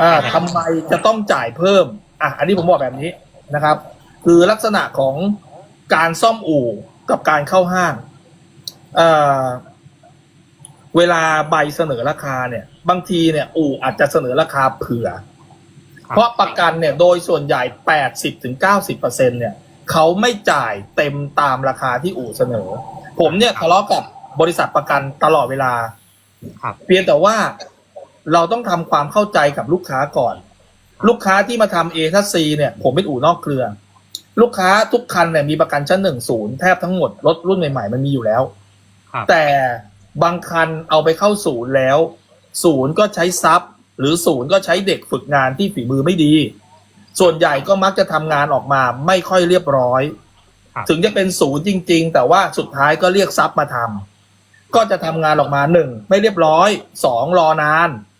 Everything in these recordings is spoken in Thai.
อ่าทำไมจะต้องจ่ายเพิ่ม อะ อันนี้ผมบอกแบบนี้นะครับ คือลักษณะของการซ่อมอู่กับการเข้าห้างเอ่อเวลาใบเสนอราคาเนี่ย บางทีเนี่ย อู่อาจจะเสนอราคาเผื่อครับเพราะประกันเนี่ย โดยส่วนใหญ่80ถึง90เปอร์เซ็นเนี่ยเขาไม่จ่ายเต็มตามราคาที่อู่เสนอ ผมเนี่ยทะเลาะกับบริษัทประกันตลอดเวลาครับเพียงแต่ว่า เราต้องทำความเข้าใจกับลูกค้าก่อน ลูกค้าที่มาทำเอทัสซีเนี่ย ผมเป็นอู่นอกเครือ ลูกค้าทุกคันเนี่ยมีประกันชั้นหนึ่งศูนย์แทบทั้งหมดรถรุ่นใหม่ๆมันมีอยู่แล้วครับแต่บางคันเอาไปเข้าศูนย์แล้ว ศูนย์ก็ใช้ซับหรือศูนย์ก็ใช้เด็กฝึกงานที่ฝีมือไม่ดี ส่วนใหญ่ก็มักจะทำงานออกมาไม่ค่อยเรียบร้อยครับถึงจะเป็นศูนย์จริง ๆ แต่ว่าสุดท้ายก็เรียกซับมาทำก็จะทำงานออกมาหนึ่งไม่เรียบร้อยสองรอนานครับ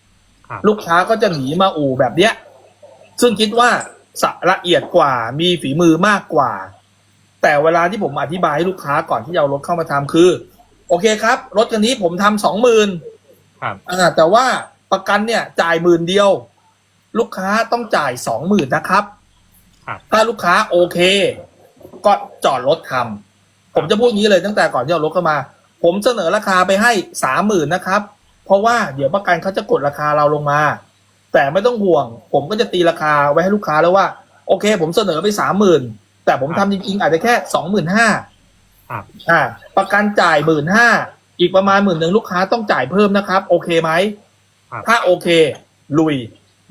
ลูกค้าก็จะหนีมาอู่แบบเนี้ย ซึ่งคิดว่าสะละเอียดกว่ามีฝีมือมากกว่า แต่เวลาที่ผมอธิบายให้ลูกค้าก่อนที่จะเอารถเข้ามาทำคือ โอเคครับ รถคันนี้ผมทำสองหมื่นครับอ่าแต่ว่าประกันเนี่ยจ่ายหมื่นเดียว ลูกค้าต้องจ่ายสองหมื่นนะครับครับถ้าลูกค้าโอเค ก็จอดรถทำผมจะพูดอย่างนี้เลยตั้งแต่ก่อนที่เอารถเข้ามา ผมเสนอราคาไปให้สามหมื่นนะครับ เพราะว่าเดี๋ยวประกันเขาจะกดราคาเราลงมา แต่ไม่ต้องห่วง ผมก็จะตีราคาไว้ให้ลูกค้าแล้วว่า โอเค ผมเสนอไปสามหมื่นแต่ผมทำจริงๆอาจจะแค่สองหมื่นห้าครับอ่า ประกันจ่ายหมื่นห้าอีกประมาณหมื่นหนึ่งลูกค้าต้องจ่ายเพิ่มนะครับ โอเคไหมครับถ้าโอเค ลุย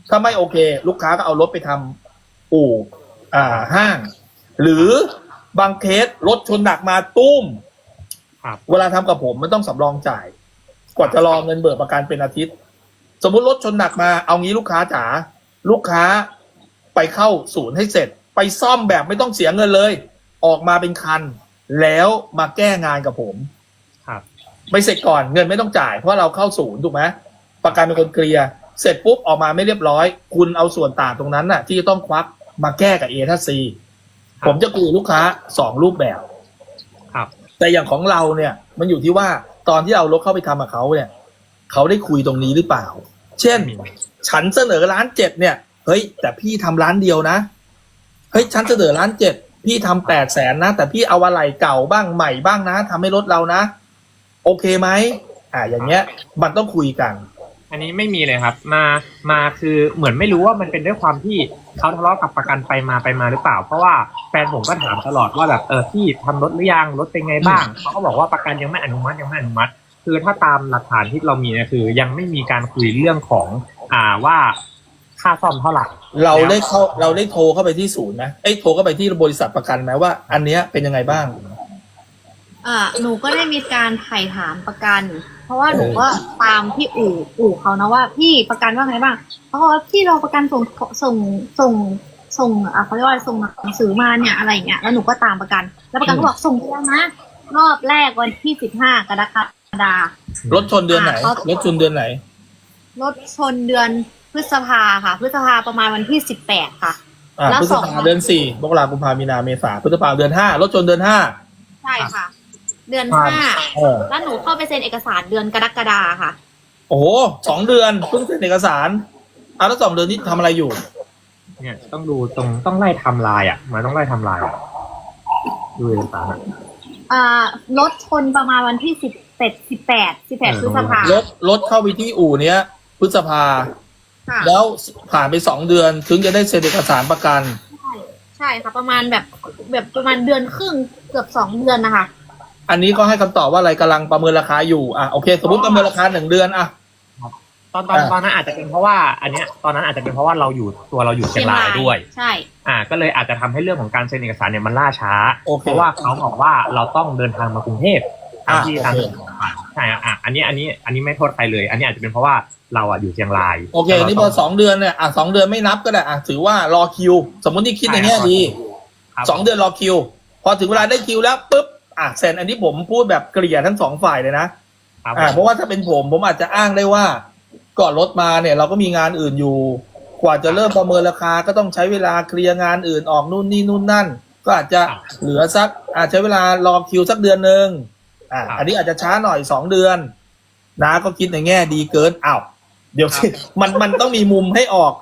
ถ้าไม่โอเค ลูกค้าก็เอารถไปทำอู่อ่าห้าง หรือบางเคสรถชนหนักมาตุ้มครับเวลาทำกับผมมันต้องสำรองจ่าย กว่าจะรอเงินเบิกประกันเป็นอาทิตย์ สมมุติรถชนหนักมาเอางี้ลูกค้าจ๋าลูกค้าไปเข้าศูนย์ให้เสร็จ ไปซ่อมแบบไม่ต้องเสียเงินเลย ออกมาเป็นคัน แล้วมาแก้งานกับผมครับไปเสร็จก่อนเงินไม่ต้องจ่าย เพราะเราเข้าศูนย์ถูกไหมประกันเป็นคนเคลียร์เสร็จปุ๊บออกมาไม่เรียบร้อย คุณเอาส่วนต่างตรงนั้นน่ะ ที่จะต้องควักมาแก้กับเอทัสซีครับผมจะคุยกับลูกค้าสองรูปแบบ ครับ แต่อย่างของเราเนี่ย มันอยู่ที่ว่า ตอนที่เรารถเข้าไปทำกับเขาเนี่ยเขาได้คุยตรงนี้หรือเปล่า เช่น ฉันเสนอร้านเจ็ดเนี่ย เฮ้ย แต่พี่ทำร้านเดียวนะ เฮ้ย ฉันเสนอร้านเจ็ดพี่ทำแปดแสนนะ แต่พี่เอาอะไรเก่าบ้างใหม่บ้างนะทำให้รถเรานะ โอเคไหมอ่าอย่างเงี้ย มันต้องคุยกัน อันนี้ไม่มีเลยครับ มามาคือเหมือนไม่รู้ว่ามันเป็นด้วยความที่เขาทะเลาะกับประกันไปมาไปมาหรือเปล่า เพราะว่าแฟนผมก็ถามตลอดว่าแบบเออพี่ทำรถหรือยังรถเป็นไงบ้างเขาก็บอกว่าประกันยังไม่อนุมัติยังไม่อนุมัติ คือถ้าตามหลักฐานที่เรามีเนี่ยคือ ยังไม่มีการคุยเรื่องของ อ่าว่าค่าซ่อมเท่าไหร่เราได้เข้าเราได้โทรเข้าไปที่ศูนย์ไหมเอ้ยโทรเข้าไปที่บริษัทประกันไหมว่า อันเนี้ยเป็นยังไงบ้างอ่าหนูก็ได้มีการไถ่ถามประกัน เพราะว่าหนูก็ตามที่อู่อู่เขานะว่าพี่ประกันว่าไงบ้างเขาบอกว่าที่เราประกันส่งส่งส่งส่งอะเขาเรียกว่าส่งหนังสือมาเนี่ยอะไรอย่างเงี้ยแล้วหนูก็ตามประกัน แล้วประกันก็บอกส่งไปแล้วนะรอบแรกวันที่สิบห้ากรกฎาคมรถชนเดือนไหนอ่าเขารถชนเดือนไหนรถชนเดือนพฤษภาค่ะ พฤษภาประมาณวันที่สิบแปดค่ะอ่าแล้วพฤษสองภาเดือนสี่มกราคมกุมภามีนาเมษาพฤษภาเดือนห้ารถชนเดือนห้าใช่ค่ะ เดือนครับห้าเออ แล้วหนูเข้าไปเซ็นเอกสารเดือนกรกฎาค่ะ โอ้โหสองเดือนเพิ่งเซ็นเอกสารอ่าแล้วสองเดือนนี้ทำอะไรอยู่ เนี่ยต้องดูตรงต้องไล่ไทำลายอะ มันต้องไล่ไทำลายอะดูเอกสารอะ อ่ารถชนประมาณวันที่สิบเจ็ดสิบแปดสิบแปดเออพฤษภารถรถเข้าไปที่อู่เนี้ยพฤษภา ค่ะแล้วผ่านไปสองเดือน ถึงจะได้เซ็นเอกสารประกัน ใช่ใช่ค่ะ ประมาณแบบแบบประมาณเดือนครึ่งเกือบสองเดือนนะคะ อันนี้ก็ให้คำตอบว่าอะไรกำลังประเมินราคาอยู่อะโอเค สมมติประเมินราคาหนึ่งเดือนอะ ตอนตอนอ่า ตอนนั้นอาจจะเป็นเพราะว่า อันเนี้ยตอนนั้นอาจจะเป็นเพราะว่าเราอยู่ตัวเราอยู่เชียงรายด้วย ใช่ อ่า ก็เลยอาจจะทำให้เรื่องของการเซ็นเอกสารเนี่ยมันล่าช้า โอเค เพราะว่าเขาบอกว่าเราต้องเดินทางมากรุงเทพอ่าที่ทางโอเคใช่อะอะอันนี้อันนี้อันนี้ไม่โทษใครเลย อันนี้อาจจะเป็นเพราะว่าเราอะอยู่เชียงรายโอเคอันนี้พอสองเดือนเนี่ยอะสองเดือนไม่นับก็ได้อะถือว่ารอคิว สมมติที่คิดในแง่ดี ครับ สองเดือนรอคิว พอถึงเวลาได้คิวแล้วปุ๊บ อะเซ็นอันนี้ผมพูดแบบเกลี่ยทั้งสองฝ่ายเลยนะครับอ่าเพราะว่าถ้าเป็นผมผมอาจจะอ้างได้ว่าก่อนรถมาเนี่ยเราก็มีงานอื่นอยู่ กว่าจะเริ่มประเมินราคาก็ต้องใช้เวลาเคลียร์งานอื่นออกนู่นนี่นู่นนั่น ก็อาจจะเหลือสัก อาจใช้เวลารอคิวสักเดือนหนึ่งอ่าอันนี้อาจจะช้าหน่อยสองเดือนนะก็คิดในแง่ดีเกินอ้าวเดี๋ยวสิมันมันต้องมีมุมให้ออก